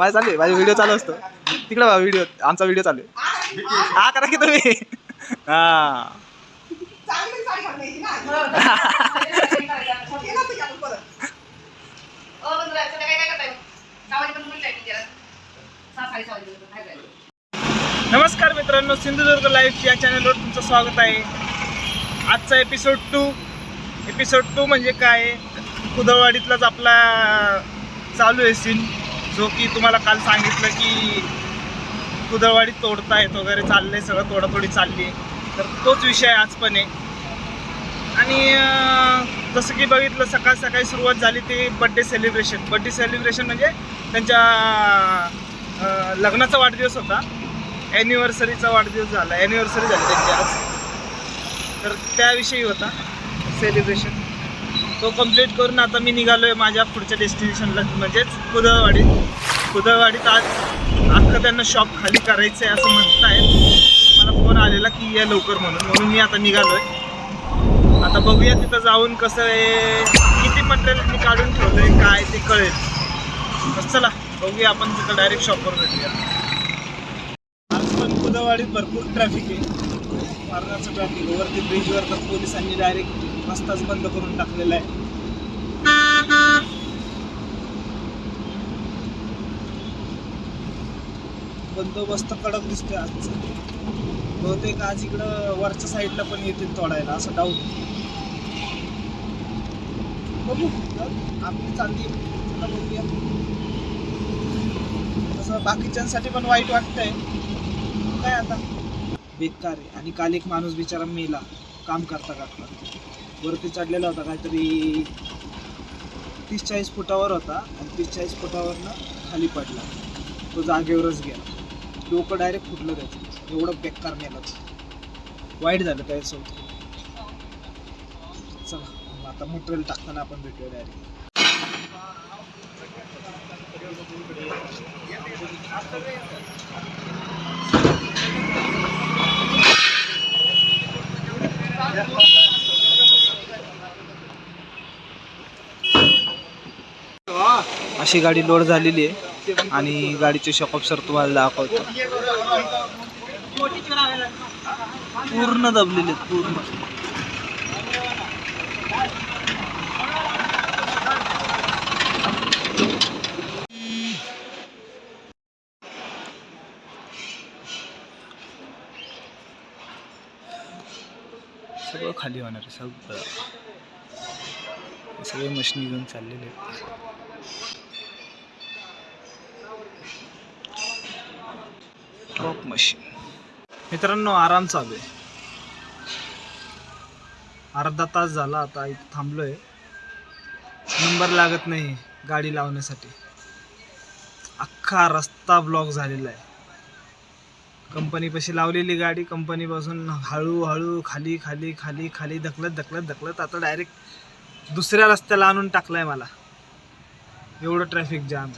माझा चालू आहे माझा व्हिडिओ चालू असतो. तिकडे बघा व्हिडिओ आमचा व्हिडिओ चालू आहे. हा करा की तुम्ही. हा. नमस्कार मित्रांनो सिंधुदुर्ग लाईव्ह या चॅनलवर तुमचं स्वागत आहे. आजचा एपिसोड टू एपिसोड टू म्हणजे काय? कुदळवाडीतलाच आपला चालू आहे सीन जो की तुम्हाला काल सांगितलं की कुदळवाडीत तोडतायत वगैरे चाललंय सगळं तोडातोडी चालली आहे. तर तोच विषय आज पण आहे. आणि जसं की बघितलं सकाळ सकाळी सुरुवात झाली ती बड्डे सेलिब्रेशन बड्डे सेलिब्रेशन म्हणजे त्यांच्या लग्नाचा वाढदिवस होता. ॲनिव्हर्सरीचा वाढदिवस झाला. ॲनिव्हर्सरी झाली त्यांची आज. तर त्याविषयी होता सेलिब्रेशन तो कंप्लीट करून आता मी निघालो आहे माझ्या पुढच्या डेस्टिनेशनला म्हणजेच कुदळवाडीत कुदळवाडीत आज अख्खं त्यांना शॉप खाली करायचं आहे असं म्हणतायत. मला फोन आलेला की या लवकर म्हणून. म्हणून मी आता निघालो आहे आता बघूया तिथं जाऊन कसं आहे. किती मटेरियल मी काढून ठेवलंय काय ते कळेल. चला बघूया आपण तिथं डायरेक्ट शॉपवर भेटूया. आज पण कुदळवाडीत भरपूर ट्रॅफिक आहे. मार्गाचं ट्रॅफिक वरती ब्रिजवर तर पोलिसांनी डायरेक्ट रस्ताच बंद करून टाकलेला आहे. बंदोबस्त कडक दिसतोय आजचा. बहुतेक आज इकडं वरच्या साईडला पण येतील तोडायला असं डाऊट बघू आपली चालली चला बघूया. तसं बाकीच्यांसाठी पण वाईट वाटतंय. काय आता? बेकार आहे. आणि काल एक माणूस बिचारा मेला. काम करता करता. वरती चढलेला होता काहीतरी तीस चाळीस फुटावर होता आणि तीस चाळीस फुटावरनं खाली पडला. तो जागेवरच गेला. डोकं डायरेक्ट फुटलं त्याचं. एवढं बेकार मेला. वाईट झालं त्याच्यासोबत. चला आता मटेरियल टाकताना आपण भेटूया डायरेक्ट अशी गाडी लोड झालेली आहे आणि गाडीचे शॉकअप सर तुम्हाला दाखवतो. पूर्ण दबलेले आहेत, पूर्ण. सगळं खाली होणार आहे सगळं. सगळे मशिनी घेऊन चाललेले आहेत. ड्रॉप मशीन मित्रांनो आराम चालू आहे. अर्धा तास झाला आता इथं थांबलोय. नंबर लागत नाही गाडी लावण्यासाठी. अख्खा रस्ता ब्लॉक झालेला आहे. कंपनीपाशी लावलेली गाडी कंपनीपासून हळूहळू खाली खाली खाली खाली धकलत धकलत धकलत आता डायरेक्ट दुसऱ्या रस्त्याला आणून टाकलाय मला. एवढं ट्रॅफिक जाम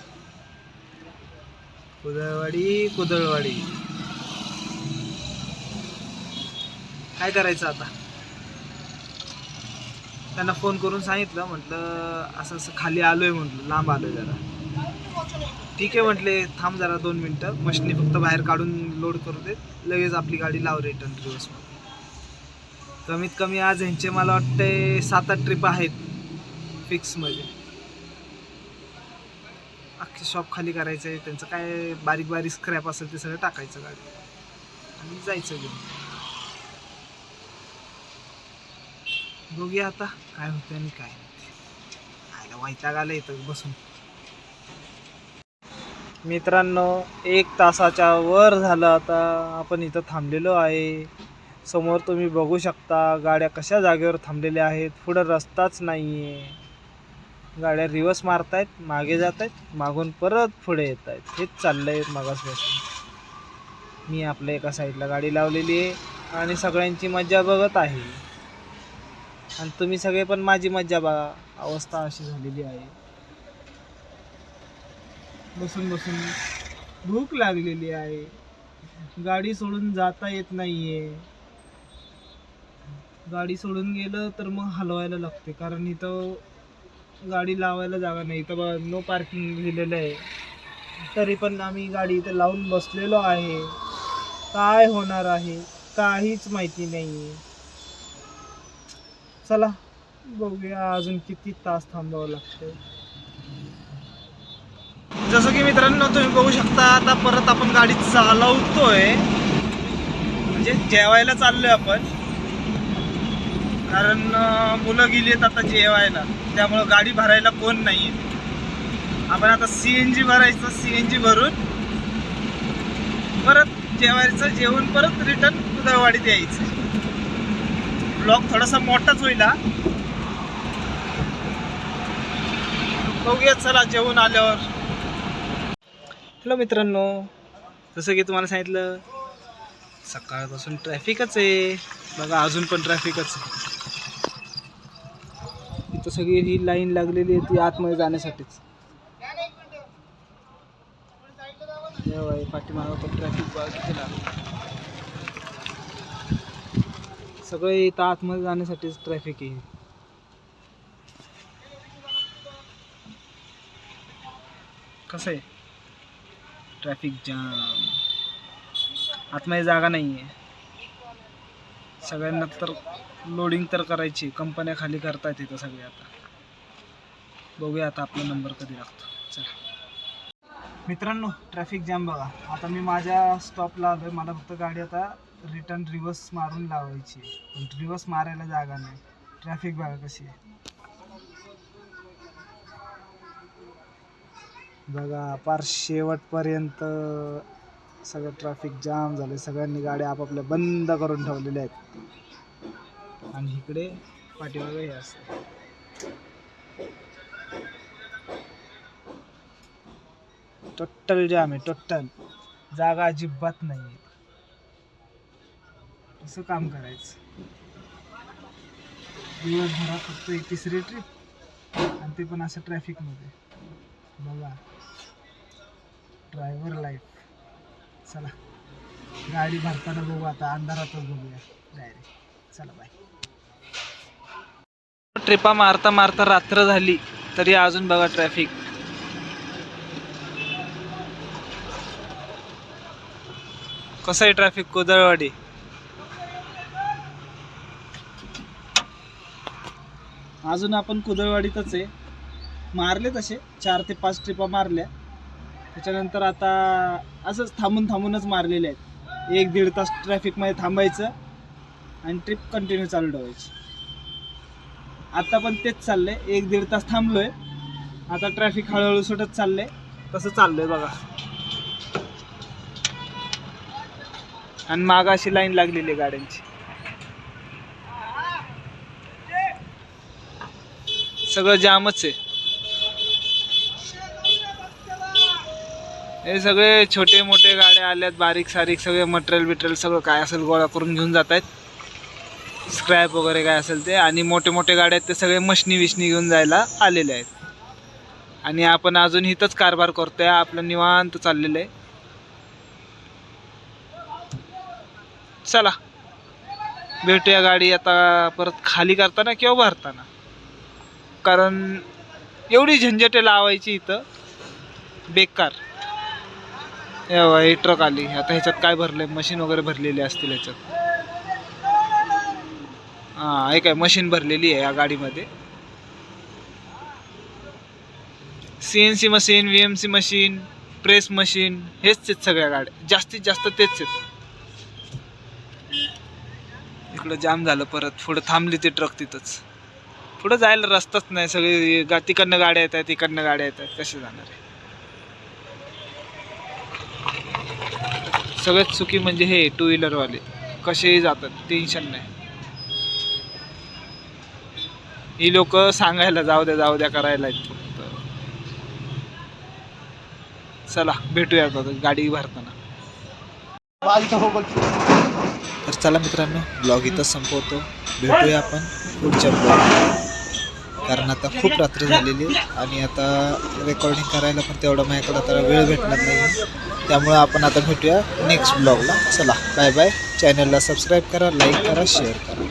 कुदळवाडी कुदळवाडी. काय करायचं आता? त्यांना फोन करून सांगितलं म्हटलं असं असं खाली आलोय म्हटलं लांब आलोय जरा. ठीक आहे म्हटले थांब जरा दोन मिनटं. मशनी फक्त बाहेर काढून लोड करू देत. लगेच आपली गाडी लाव रिटर्न दिवसमध्ये कमीत कमी आज ह्यांचे मला वाटते सात आठ ट्रिप आहेत फिक्समध्ये अख्खे शॉप खाली करायचं आहे त्यांचं काय बारीक बारीक स्क्रॅप असेल ते सगळं टाकायचं गाडी आणि जायचं घेऊन. बघूया आता काय होतं आणि काय नाही. आयला वैताग आलं इथं बसून. मित्रांनो एक तासाच्या वर झालं आता. आपण इथं थांबलेलो आहे. समोर तुम्ही बघू शकता गाड्या कशा जागेवर थांबलेल्या आहेत. पुढं रस्ताच नाही आहे गाड्या रिवर्स मारतायत मागे जात आहेत मागून परत पुढे येत आहेत हेच चाललं आहे मागासपासून. मी आपल्या एका साईडला गाडी लावलेली आहे आणि सगळ्यांची मज्जा बघत आहे. आणि तुम्ही सगळे पण माझी मज्जा बघा. अवस्था अशी झालेली आहे. बसून बसून भूक लागलेली आहे. गाडी सोडून जाता येत नाहीये. गाडी सोडून गेलं तर मग हलवायला लागते. कारण इथं गाडी लावायला जागा नाही. इथं बघा नो पार्किंग लिहिलेलं आहे. तरी पण आम्ही गाडी इथं लावून बसलेलो आहे. काय होणार आहे? काहीच माहिती नाही. आहे चला बघूया अजून किती तास थांबावं लागतं जसं की मित्रांनो तुम्ही बघू शकता आता परत आपण गाडी चालवतोय. म्हणजे जेवायला चाललोय आपण. कारण मुलं गेली आहेत आता जेवायला. त्यामुळं गाडी भरायला कोण नाही आपण आता सी एन जी भरायचं सी एन जी भरून परत जेवायचं जेवण परत रिटर्न उदळवाडीत यायचं. ब्लॉग थोडासा मोठाच होईल हा. बघूया चला जेवण आल्यावर. हॅलो मित्रांनो जसं की तुम्हाला सांगितलं सकाळपासून ट्रॅफिकच आहे. बघा अजून पण ट्रॅफिकच आहे. तर सगळी ही लाईन लागलेली आहे ती आतमध्ये जाण्यासाठीच. तेव्हा पाठीमागं पण ट्रॅफिक बघा किती लागलं सगळं इथं आतमध्ये जाण्यासाठीच ट्रॅफिक आहे. कसं आहे? ट्रॅफिक जाम आतमध्ये जागा नाही आहे सगळ्यांना तर लोडिंग तर करायची. कंपन्या खाली करतायत इथं सगळे आता. बघूया आता आपला नंबर कधी लागतो. चला. मित्रांनो ट्रॅफिक जाम बघा. आता मी माझ्या स्टॉपला आलोय. मला फक्त गाडी आता रिटर्न रिवर्स मारून लावायची आहे. पण रिवर्स मारायला जागा नाही. ट्रॅफिक बघा कशी आहे. बघा पार शेवटपर्यंत सगळं ट्रॅफिक जाम झालं सगळ्यांनी गाड्या आपापल्या बंद करून ठेवलेल्या आहेत. आणि इकडे पाठीमागे हे असतं. टोटल जाम आहे टोटल. जागा अजिबात नाही आहे असं काम करायचं? दिवसभरात फक्त एक तिसरी ट्रिप आणि ते पण असं ट्रॅफिकमध्ये बघा. ड्रायव्हर लाईफ चला. गाडी भरताना बघू आता अंधारातच बघूया. डायरेक्ट चला बाय ट्रिपा मारता मारता रात्र झाली. तरी अजून बघा ट्रॅफिक कसं आहे ट्रॅफिक कोदळवाडी? अजून आपण कुदळवाडीतच आहे. मारले तसे चार ते पाच ट्रिपा मारल्या. त्याच्यानंतर आता असंच थांबून थांबूनच मारलेले आहेत. एक दीड तास ट्रॅफिकमध्ये थांबायचं आणि ट्रिप कंटिन्यू चालू ठेवायची. आता पण तेच चाललंय. एक दीड तास थांबलोय. आता ट्रॅफिक हळूहळू सुटत चाललंय. तसं चाललंय बघा. आणि माग अशी लाईन लागलेली आहे गाड्यांची. सगळं जामच आहे. हे सगळे छोटे मोठे गाड्या आल्यात बारीक सारीक सगळे मटेरियल बिटेरियल सगळं काय असेल गोळा करून घेऊन जात आहेत स्क्रॅप वगैरे काय असेल ते आणि मोठे मोठे गाड्या आहेत ते सगळे मशनी विशनी घेऊन जायला आलेले आहेत. आणि आपण अजून इथंच कारभार करतोय आपलं निवांत चाललेलं आहे. चला भेटूया गाडी आता परत खाली करताना किंवा भरताना. कारण एवढी झंझटे लावायची इथं बेकार. हे ट्रक आली. आता ह्याच्यात काय भरलंय? मशीन वगैरे भरलेली असतील ह्याच्यात. हां एक काय मशीन भरलेली आहे या गाडीमध्ये. C N C machine V M C machine press machine हेच आहेत सगळ्या गाड्या. जास्तीत जास्त तेच आहेत. इकडं जाम झालं परत पुढं थांबली ते ट्रक तिथंच. पुढं जायला रस्ताच नाही सगळे गा तिकडनं गाड्या येत आहेत इकडनं गाड्या येत आहेत कसे जाणार आहे? सगळ्यात चुकी म्हणजे हे टू व्हीलरवाले कसेही जातात टेन्शन नाही. ही लोक सांगायला जाऊ द्या जाऊ द्या करायला आहेत फक्त. चला भेटूया गाडी भरताना. तर चला मित्रांनो ब्लॉग इथं संपवतो. भेटूया आपण पुढच्या ब्लॉग कारण आता खूप रात्र झालेली आणि आता रेकॉर्डिंग करायला पण तेवढा माझ्याकडे आता वेळ भेटणार नाही त्यामुळे आपण आता भेटूया नेक्स्ट ब्लॉगला चला बाय बाय चॅनलला सबस्क्राईब करा लाईक करा शेअर करा.